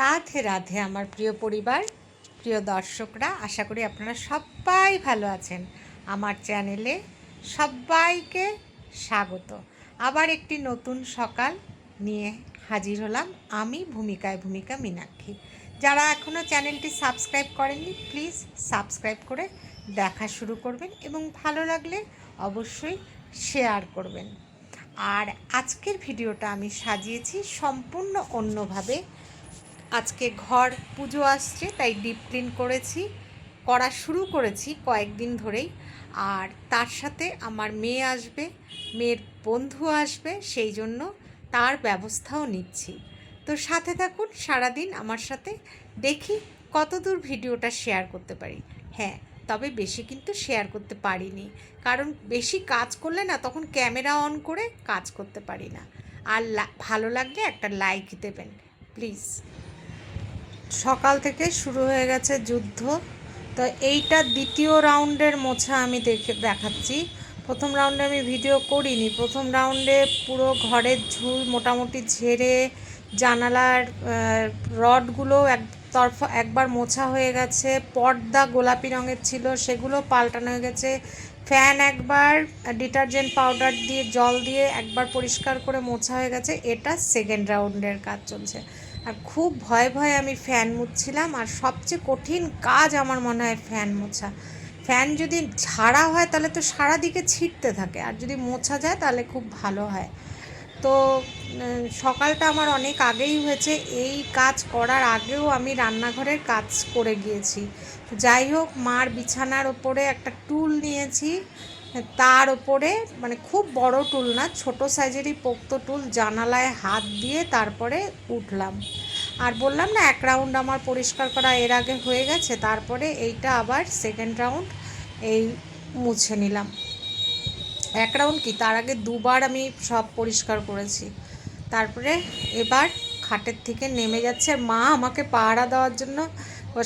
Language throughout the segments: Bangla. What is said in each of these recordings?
রাধে রাধে আমার প্রিয় পরিবার, প্রিয় দর্শকরা, আশা করি আপনারা সবাই ভালো আছেন। আমার চ্যানেলে সবাইকে স্বাগত। আবার একটি নতুন সকাল নিয়ে হাজির হলাম আমি ভূমিকায় ভূমিকা মীনাক্ষী। যারা এখনও চ্যানেলটি সাবস্ক্রাইব করেননি, প্লিজ সাবস্ক্রাইব করে দেখা শুরু করবেন এবং ভালো লাগলে অবশ্যই শেয়ার করবেন। আর আজকের ভিডিওটা আমি সাজিয়েছি সম্পূর্ণ অন্যভাবে আজকে ঘর পুজো আসছে, তাই ডিপ ক্লিন করেছি, করা শুরু করেছি কয়েকদিন ধরেই। আর তার সাথে আমার মেয়ে আসবে, মেয়ের বন্ধু আসবে, সেই জন্য তার ব্যবস্থাও নিচ্ছি। তো সাথে থাকুন, সারাদিন আমার সাথে দেখি কতদূর ভিডিওটা শেয়ার করতে পারি। হ্যাঁ তবে বেশি কিন্তু শেয়ার করতে পারিনি। কারণ বেশি কাজ করলে না, তখন ক্যামেরা অন করে কাজ করতে পারি না। আর ভালো লাগলে একটা লাইক দেবেন প্লিজ সকাল থেকে শুরু হয়ে গেছে যুদ্ধ। তো এইটা দ্বিতীয় রাউন্ডের মোছা আমি দেখে, দেখাচ্ছি। প্রথম রাউন্ডে আমি ভিডিও করিনি। প্রথম রাউন্ডে পুরো ঘরের ঝুল মোটামুটি ঝেড়ে জানালার রডগুলো এক তরফা, একবার মোছা হয়ে গেছে। পর্দা গোলাপি রঙের ছিল, সেগুলো পাল্টানো হয়ে গেছে। ফ্যান একবার, ডিটারজেন্ট পাউডার দিয়ে, জল দিয়ে একবার পরিষ্কার করে মোছা হয়ে গেছে। এটা সেকেন্ড রাউন্ডের কাজ চলছে। আর খুব ভয়ে ভয়ে আমি ফ্যান মুছছিলাম। আর সবচেয়ে কঠিন কাজ আমার মনে হয় ফ্যান মোছা। ফ্যান যদি ঝাড়া হয় তাহলে তো সারা দিকে ছিটতে থাকে। আর যদি মোছা যায় তাহলে খুব ভালো হয়। তো সকালটা আমার অনেক আগেই হয়েছে। এই কাজ করার আগেও আমি রান্নাঘরের কাজ করে গিয়েছি। যাই হোক, মার বিছানার ওপরে একটা টুল নিয়েছি। তার ওপরে মানে খুব বড় টুল না, ছোট সাইজেরই পোক্ত টুল জানালায় হাত দিয়ে তারপরে উঠলাম। আর বললাম না, এক রাউন্ড আমার পরিষ্কার করা এর আগে হয়ে গেছে, তারপরে এইটা আবার সেকেন্ড রাউন্ড এই মুছে নিলাম। এক রাউন্ড কি? তার আগে দুবার আমি সব পরিষ্কার করেছি। তারপরে এবার খাটের থেকে নেমে যাচ্ছে। মা আমাকে পাহারা দেওয়ার জন্য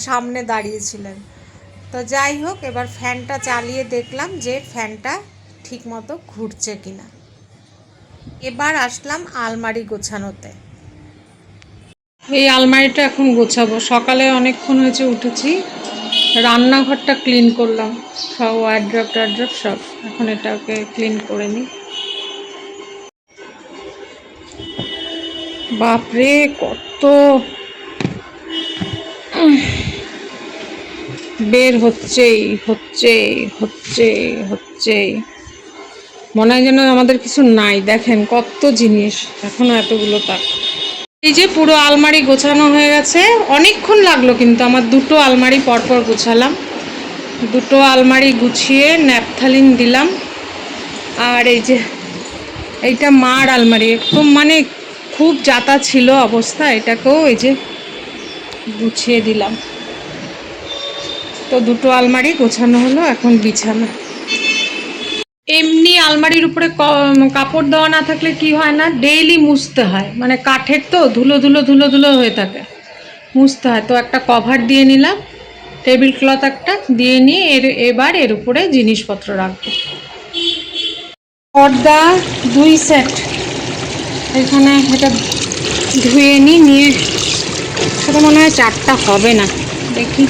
সামনে দাঁড়িয়েছিলেন তো যাই হোক, এবার ফ্যানটা চালিয়ে দেখলাম যে ফ্যানটা ঠিকমতো ঘুরছে কিনা। এবার আসলাম আলমারি গোছানোতে। এই আলমারিটা এখন গোছাবো। সকালে অনেকক্ষণ হয়েছে উঠেছি। রান্নাঘরটা ক্লিন করলাম। সব ওয়ার্ড্রপ টাড্রপ সব। এখন এটাকে ক্লিন করে নিই। বাপরে, কত বের হচ্ছেই হচ্ছেই হচ্ছে হচ্ছেই। মনে হয় যেন আমাদের কিছু নাই। দেখেন কত জিনিস, এখনও এতগুলো তাক। এই যে পুরো আলমারি গোছানো হয়ে গেছে। অনেকক্ষণ লাগল কিন্তু আমার দুটো আলমারি পরপর গোছালাম। দুটো আলমারি গুছিয়ে ন্যাপথালিন দিলাম। আর এই যে, এইটা মার আলমারি। একদম মানে খুব জাতা ছিল অবস্থা। এটাকেও এই যে গুছিয়ে দিলাম। তো দুটো আলমারি গোছানো হলো, এখন বিছানা। এমনি আলমারির উপরে কাপড় দেওয়া না থাকলে কি হয় না ডেইলি মুছতে হয়। মানে কাঠের তো ধুলো ধুলো ধুলো ধুলো হয়ে থাকে। মুছতে হয়। তো একটা কভার দিয়ে নিলাম টেবিল ক্লথ একটা দিয়ে নিয়ে এর, এবার এর উপরে জিনিসপত্র রাখব। পর্দা দুই সেট এখানে এটা ধুয়ে নিই নিয়ে, সেটা মনে হয় চারটা হবে না, দেখি।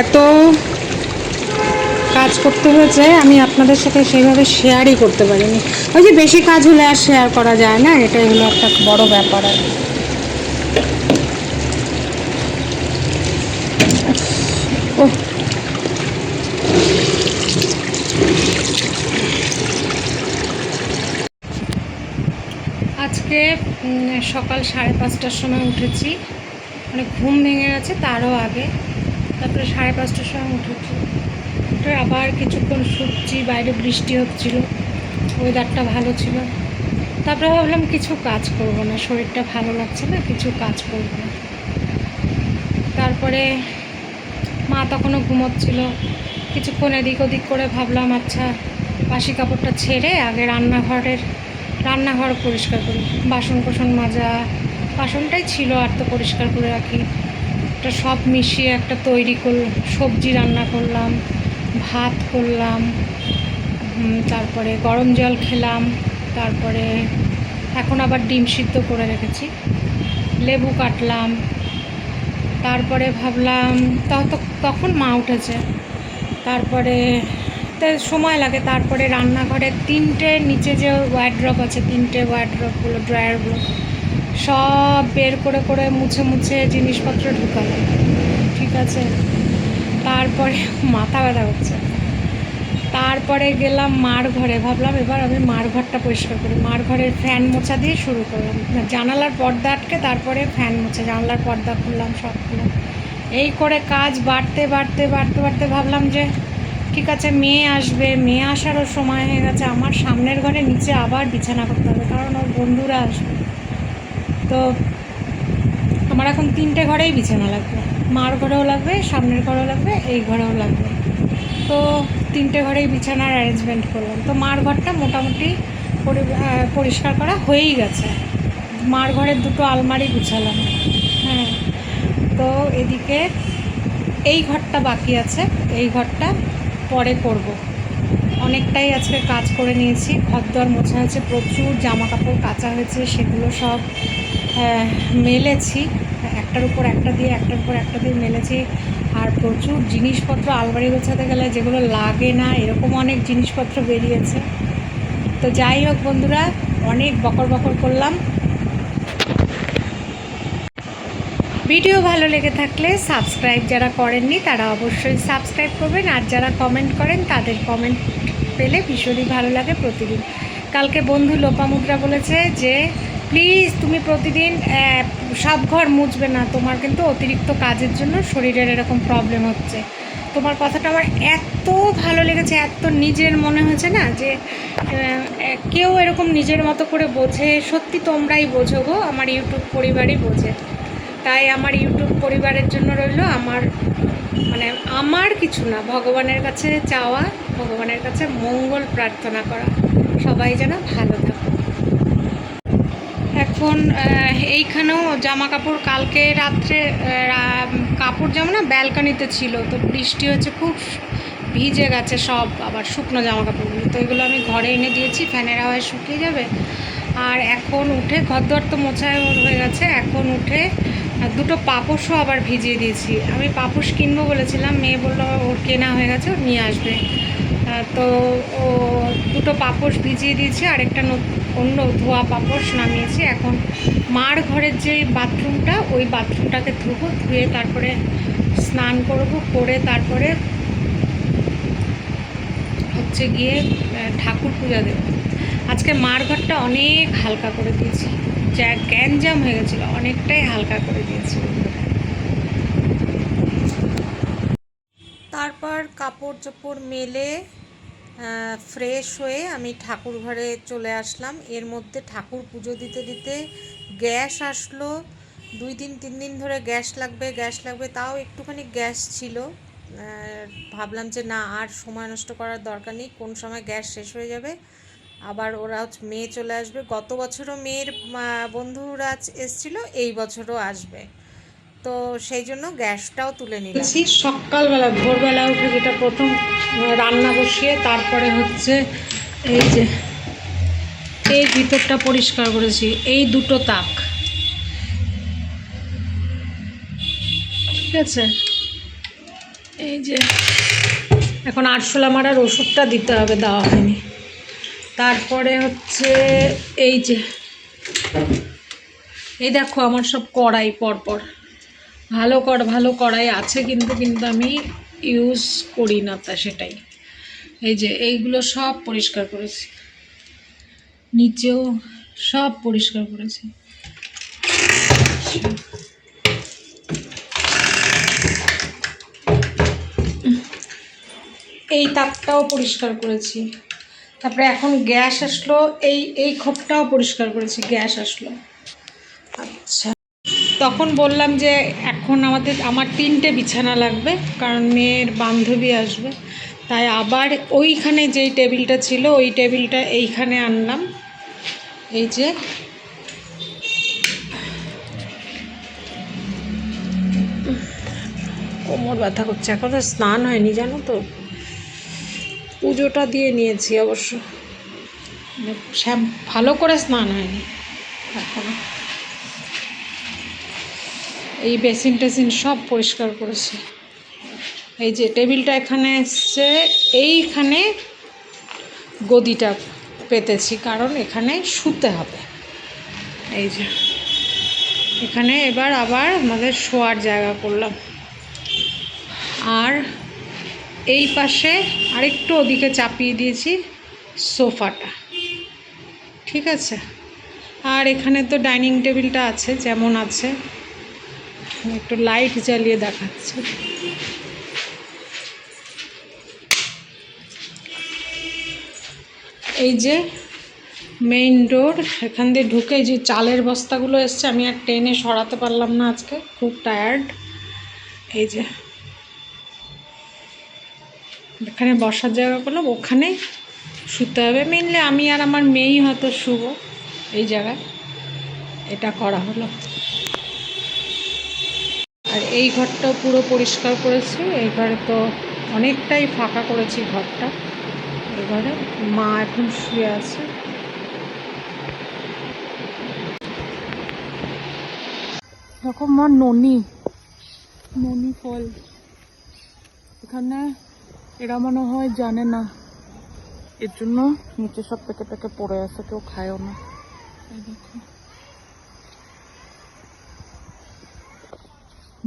এত কাজ করতে হয়েছে, আমি আপনাদের সাথে সেইভাবে শেয়ারই করতে পারিনি। ওই যে বেশি কাজ হলে আর শেয়ার করা যায় না, এটাই হলো একটা বড় ব্যাপার আর। আজকে সকাল সাড়ে পাঁচটার সময় উঠেছি। মানে ঘুম ভেঙে গেছে, তারও আগে। তারপরে সাড়ে পাঁচটার সময় উঠেছি উঠে আবার কিছুক্ষণ শুচ্ছি, বাইরে বৃষ্টি হচ্ছিল ওয়েদারটা ভালো ছিল। তারপরে ভাবলাম কিছু কাজ করব না, শরীরটা ভালো লাগছে না, কিছু কাজ করব না। তারপরে মা তখনও ঘুমোচ্ছিল। কিছুক্ষণ এদিক ওদিক করে ভাবলাম আচ্ছা বাসি কাপড়টা ছেড়ে আগে রান্নাঘরের রান্নাঘর পরিষ্কার করি। বাসন কোসন মাজা, বাসনটাই ছিল আর তো পরিষ্কার করে রাখি। একটা সব মিশিয়ে একটা তৈরি কর সবজি রান্না করলাম, ভাত করলাম তারপরে গরম জল খেলাম, তারপরে এখন আবার ডিম সিদ্ধ করে রেখেছি, লেবু কাটলাম, তারপরে ভাবলাম তখন মা উঠেছে, তারপরে সময় লাগে, তারপরে রান্নাঘরে তিনটে নিচে যে ওয়ার্ড্রপ আছে, তিনটে ওয়ার্ড্রপগুলো ড্রয়ারগুলো সব বের করে করে মুছে মুছে জিনিসপত্র ঢুকালাম। ঠিক আছে? তারপরে মাথা ব্যথা হচ্ছে তারপরে গেলাম মার ঘরে। ভাবলাম এবার আমি মার ঘরটা পরিষ্কার করি। মার ঘরের ফ্যান মোছা দিয়ে শুরু করলাম। জানালার পর্দা আটকে তারপরে ফ্যান মোছা, জানালার পর্দা খুললাম, সব খুললাম। এই করে কাজ বাড়তে বাড়তে বাড়তে বাড়তে ভাবলাম যে, ঠিক আছে, মেয়ে আসবে। মেয়ে আসারও সময় হয়ে গেছে। আমার সামনের ঘরে নিচে আবার বিছানা করতে হবে, কারণ ওর বন্ধুরা আসবে। তো আমার এখন তিনটে ঘরেই বিছানা লাগবে। মার ঘরেও লাগবে, সামনের ঘরেও লাগবে, এই ঘরেও লাগবে। তো তিনটে ঘরেই বিছানার অ্যারেঞ্জমেন্ট করলাম। তো মার ঘরটা মোটামুটি পরি- পরিষ্কার করা হয়েই গেছে। মার ঘরের দুটো আলমারি গুছালাম। হ্যাঁ তো এদিকে এই ঘরটা বাকি আছে, এই ঘরটা পরে করব। অনেকটাই আজকে কাজ করে নিয়েছি। ঘর দর মোছা হয়েছে প্রচুর জামা কাপড় কাচা হয়েছে, সেগুলো সব মেলেছি। একটার উপর একটা দিয়ে, একটার উপর একটা দিয়ে মেলেছি। আর প্রচুর জিনিসপত্র আলমারি গোছাতে গেলে যেগুলো লাগে না, এরকম অনেক জিনিসপত্র বেরিয়েছে। তো যাই হোক বন্ধুরা, অনেক বকর বকর করলাম। ভিডিও ভালো লেগে থাকলে সাবস্ক্রাইব যারা করেননি, তারা অবশ্যই সাবস্ক্রাইব করবেন। আর যারা কমেন্ট করেন, তাদের কমেন্ট পেলে ভীষণই ভালো লাগে প্রতিদিন। কালকে বন্ধু লোপামুদ্রা বলেছে যে, প্লিজ তুমি প্রতিদিন সব ঘর মুছবে না। তোমার কিন্তু অতিরিক্ত কাজের জন্য শরীরের এরকম প্রবলেম হচ্ছে। তোমার কথাটা আমার এত ভালো লেগেছে, এত নিজের মনে হয়েছে না যে কেউ এরকম নিজের মতো করে বোঝে। সত্যি তোমরাই বোঝো গো, আমার ইউটিউব পরিবারই বোঝে। তাই আমার ইউটিউব পরিবারের জন্য রইল আমার মানে আমার কিছু না, ভগবানের কাছে চাওয়া ভগবানের কাছে মঙ্গল প্রার্থনা করা। সবাই যেন ভালো থাকে এখন এইখানেও জামা কাপড় কালকে রাত্রে কাপড় যেমন না, ব্যালকানিতে ছিল, তো বৃষ্টি হচ্ছে খুব ভিজে গেছে সব, আবার শুকনো জামা কাপড়গুলো তো এগুলো আমি ঘরে এনে দিয়েছি, ফ্যানের হাওয়ায় শুকিয়ে যাবে। আর এখন উঠে, ঘরদোর তো মোছায় হয়ে গেছে, এখন উঠে দুটো পাপোশও আবার ভিজিয়ে দিয়েছি। আমি পাপোশ কিনবো বলেছিলাম, মেয়ে বলল, ওর কেনা হয়ে গেছে, ও নিয়ে আসবে। তো ও দুটো পাপোশ ভিজিয়ে দিয়েছি আর একটা অন্য ধোয়া পাপোশ নামিয়েছি। এখন মার ঘরের যে বাথরুমটা, ওই বাথরুমটাকে ধুবো, ধুয়ে তারপরে স্নান করব, করে তারপরে হচ্ছে গিয়ে ঠাকুর পূজা দেব। আজকে মার ঘরটা অনেক হালকা করে দিয়েছি। যা গ্যাঞ্জাম হয়ে গেছিল, অনেকটাই হালকা করে দিয়েছি। তারপর কাপড় চোপড় মেলে ফ্রেশ হয়ে আমি ঠাকুর ঘরে চলে আসলাম। এর মধ্যে ঠাকুর পুজো দিতে দিতে গ্যাস আসলো। দুই দিন, তিন দিন ধরে গ্যাস লাগবে গ্যাস লাগবে, তাও একটুখানি গ্যাস ছিল। ভাবলাম যে না, আর সময় নষ্ট করার দরকার নেই, কোন সময় গ্যাস শেষ হয়ে যাবে। আবার ওরা মেয়ে চলে আসবে। গত বছরও মেয়ের বন্ধুরা এসছিল, এই বছরও আসবে। তো সেই জন্য গ্যাসটাও তুলে নিলাম। সকালবেলা, ভোরবেলা উঠে যেটা প্রথম রান্না বসিয়ে, তারপরে হচ্ছে এই যে, এই ভিতরটা পরিষ্কার করেছি, এই দুটো তাক। ঠিক আছে? এই যে, এখন আরশোলা মারার ওষুধটা দিতে হবে, দেওয়া হয়নি। তারপরে হচ্ছে এই যে, এই দেখো আমার সব কড়াই পরপর। ভালো কর, ভালো কড়াই আছে কিন্তু কিন্তু আমি ইউজ করি না তা সেটাই। এই যে এইগুলো সব পরিষ্কার করেছি। নিচেও সব পরিষ্কার করেছি। এই তাকটাও পরিষ্কার করেছি। তারপরে এখন গ্যাস আসলো, এই এই খোপটাও পরিষ্কার করেছি, গ্যাস আসলো। আচ্ছা। তখন বললাম যে এখন আমাদের, আমার তিনটে বিছানা লাগবে, কারণ মেয়ের বান্ধবী আসবে। তাই আবার ওইখানে যেই টেবিলটা ছিল, ওই টেবিলটা এইখানে আনলাম। এই যে, কোমর ব্যথা করছে। এখনও স্নান হয়নি, জানো তো? পুজোটা দিয়ে নিয়েছি অবশ্য। মানে ভালো করে স্নান হয়নি। এই বেসিন টেসিন সব পরিষ্কার করেছে। এই যে টেবিলটা এখানে এসছে, এইখানে গদিটা পেতেছি, কারণ এখানে শুতে হবে। এই যে, এখানে এবার আবার আমাদের শোয়ার জায়গা করলাম। আর এই পাশে আরেকটু ওদিকে চাপিয়ে দিয়েছি সোফাটা। ঠিক আছে? আর এখানে তো ডাইনিং টেবিলটা আছে, যেমন আছে। একটু লাইট জ্বালিয়ে দেখাচ্ছি। এই যে মেইন ডোর এখান দিয়ে ঢুকে যে চালের বস্তাগুলো এসছে, আমি আর টেনে সরাতে পারলাম না আজকে, খুব টায়ার্ড এই যে এখানে বসার জায়গা করলাম, ওখানে শুতে হবে। মেনলি আমি আর আমার মেয়েই হয়তো শুভ এই জায়গায়। এটা করা হলো। আর এই ঘরটাও পুরো পরিষ্কার করেছি। এই ঘরে তো অনেকটাই ফাঁকা করেছি ঘরটা। এই ঘরে মা এখন শুয়ে আছে। দেখো মা, ননি। ননি ফল। এখানে এরা মনে হয়, জানে না। এর জন্য নিচে সব পেকে পেকে পড়ে আছে, কেউ খায়ও না। দেখো।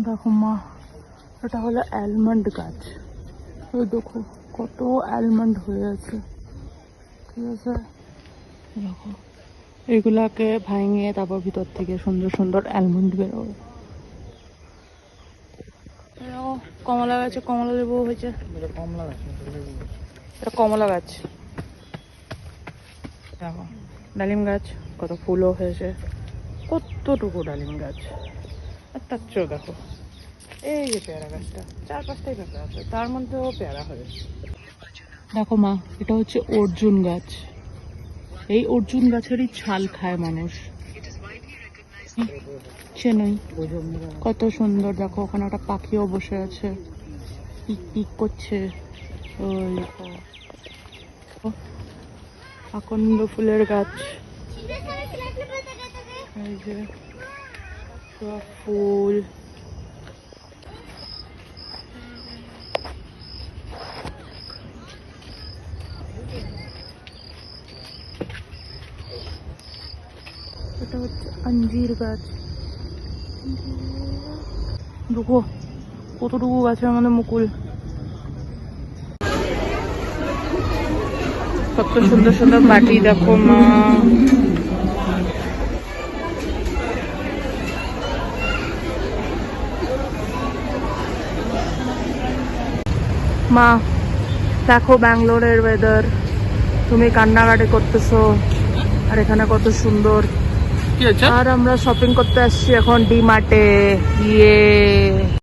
দেখো মা, এটা হলো অ্যালমন্ড গাছ। ওই দেখো, কত অ্যালমন্ড হয়ে আছে। ঠিক আছে? দেখো, এগুলাকে ভাঙিয়ে তারপর ভিতর থেকে সুন্দর সুন্দর অ্যালমন্ড বেরোবে কমলা গাছে, কমলা লেবু হয়েছে। এটা কমলা গাছ। দেখো, ডালিম গাছ, কত ফুলও হয়েছে। কতটুকু ডালিম গাছ। আর তার চেয়েও দেখো। এই যে পেয়ারা গাছটা চার পাঁচটাই পেয়ারা আছে, তার মধ্যেও পেয়ারা হয়েছে দেখো মা, এটা হচ্ছে অর্জুন গাছ। এই অর্জুন গাছেরই ছাল খায় মানুষ। চেনই কত সুন্দর, দেখো, ওখানে একটা পাখিও বসে আছে। পিক পিক করছে। ওই আকন্দ ফুলের গাছ। সব ফুল। এটা হচ্ছে আঞ্জির গাছ। দেখো, কতটুকু গাছের মধ্যে মুকুল। কত সুন্দর সুন্দর পাটি দেখো মা। মা দেখো ব্যাঙ্গালোরের ওয়েদার তুমি কান্নাকাটি করতেছো আর এখানে কত সুন্দর। আর আমরা শপিং করতে আসছি এখন ডি মার্টে ইয়ে